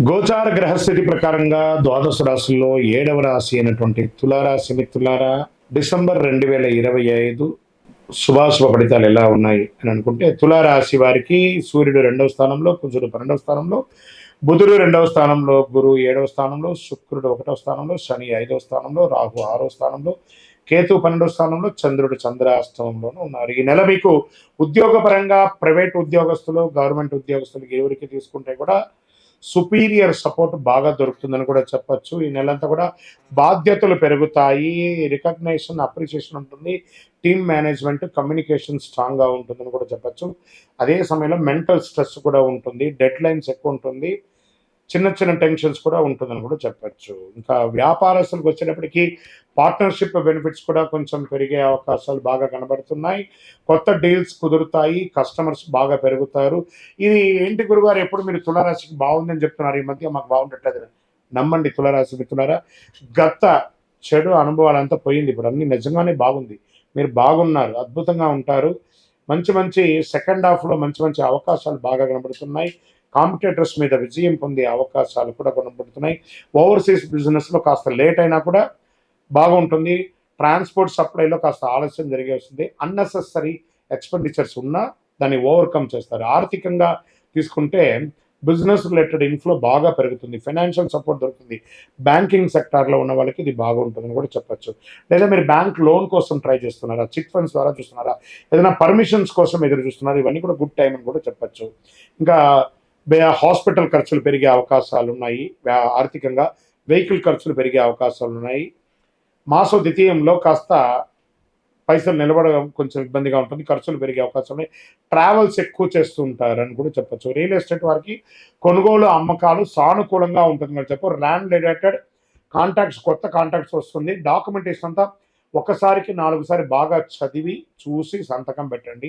గోచార గ్రహస్థితి ప్రకారంగా ద్వాదశ రాశుల్లో ఏడవ రాశి అయినటువంటి తులారాశి మిత్రులారా డిసెంబర్ రెండు వేల ఇరవై ఐదు శుభాశుభ ఫలితాలు ఎలా ఉన్నాయి అని అనుకుంటే తులారాశి వారికి సూర్యుడు రెండవ స్థానంలో కుజుడు పన్నెండవ స్థానంలో బుధుడు రెండవ స్థానంలో గురువు ఏడవ స్థానంలో శుక్రుడు ఒకటవ స్థానంలో శని ఐదవ స్థానంలో రాహు ఆరో స్థానంలో కేతు పన్నెండవ స్థానంలో చంద్రుడు చంద్రాష్టమంలోనూ ఉన్నారు. ఈ నెల మీకు ఉద్యోగపరంగా ప్రైవేట్ ఉద్యోగస్తులు గవర్నమెంట్ ఉద్యోగస్తులు ఎవరికి తీసుకుంటే కూడా సుపీరియర్ సపోర్ట్ బాగా దొరుకుతుందని కూడా చెప్పొచ్చు. ఈ నెలంతా కూడా బాధ్యతలు పెరుగుతాయి. రికగ్నైజేషన్ అప్రిషియేషన్ ఉంటుంది. టీమ్ మేనేజ్మెంట్ కమ్యూనికేషన్ స్ట్రాంగ్గా ఉంటుందని కూడా చెప్పొచ్చు. అదే సమయంలో మెంటల్ స్ట్రెస్ కూడా ఉంటుంది. డెడ్ లైన్స్ ఎక్కువ ఉంటుంది. చిన్న చిన్న టెన్షన్స్ కూడా ఉంటుందని కూడా చెప్పచ్చు. ఇంకా వ్యాపారస్తులకు వచ్చినప్పటికీ పార్ట్నర్షిప్ బెనిఫిట్స్ కూడా కొంచెం పెరిగే అవకాశాలు బాగా కనబడుతున్నాయి. కొత్త డీల్స్ కుదురుతాయి కస్టమర్స్ బాగా పెరుగుతారు. ఇది ఏంటి గురుగారు ఎప్పుడు మీరు తులారాశికి బాగుందని చెప్తున్నారు? ఈ మధ్య మాకు బాగుండట్లేదు నమ్మండి తులారాశి మిత్రులారా గత చెడు అనుభవాలంతా పోయింది ఇప్పుడు. అన్ని నిజంగానే బాగుంది. మీరు బాగున్నారు అద్భుతంగా ఉంటారు. మంచి మంచి సెకండ్ హాఫ్లో మంచి మంచి అవకాశాలు బాగా కనబడుతున్నాయి. కాంపిటేటర్స్ మీద విజయం పొందే అవకాశాలు కూడా కనబడుతున్నాయి. ఓవర్సీస్ బిజినెస్లో కాస్త లేట్ అయినా కూడా బాగుంటుంది. ట్రాన్స్పోర్ట్ సప్లైలో కాస్త ఆలస్యం జరిగే వస్తుంది. అన్నెసెసరీ ఎక్స్పెండిచర్స్ ఉన్నా దాన్ని ఓవర్కమ్ చేస్తారు. ఆర్థికంగా తీసుకుంటే బిజినెస్ రిలేటెడ్ ఇన్ఫ్లో బాగా పెరుగుతుంది. ఫైనాన్షియల్ సపోర్ట్ దొరుకుతుంది. బ్యాంకింగ్ సెక్టార్లో ఉన్న వాళ్ళకి ఇది బాగుంటుందని కూడా చెప్పొచ్చు. లేదా మీరు బ్యాంక్ లోన్ కోసం ట్రై చేస్తున్నారా? చిట్ ఫండ్స్ ద్వారా చూస్తున్నారా? ఏదైనా పర్మిషన్స్ కోసం ఎదురు చూస్తున్నారా? ఇవన్నీ కూడా గుడ్ టైం అని కూడా చెప్పొచ్చు. ఇంకా హాస్పిటల్ ఖర్చులు పెరిగే అవకాశాలు ఉన్నాయి. ఆర్థికంగా వెహికల్ ఖర్చులు పెరిగే అవకాశాలు ఉన్నాయి. మాసో ద్వితీయంలో కాస్త పైసలు నిలబడడం కొంచెం ఇబ్బందిగా ఉంటుంది ఖర్చులు పెరిగే అవకాశం ఉన్నాయి ట్రావెల్స్ ఎక్కువ చేస్తుంటారని కూడా చెప్పొచ్చు. రియల్ ఎస్టేట్ వారికి కొనుగోలు అమ్మకాలు సానుకూలంగా ఉంటుందని చెప్పు ల్యాండ్ రిలేటెడ్ కాంటాక్ట్స్ కొత్త కాంటాక్ట్స్ వస్తుంది. డాక్యుమెంటేషన్ అంతా ఒకసారికి నాలుగు సారి బాగా చదివి చూసి సంతకం పెట్టండి.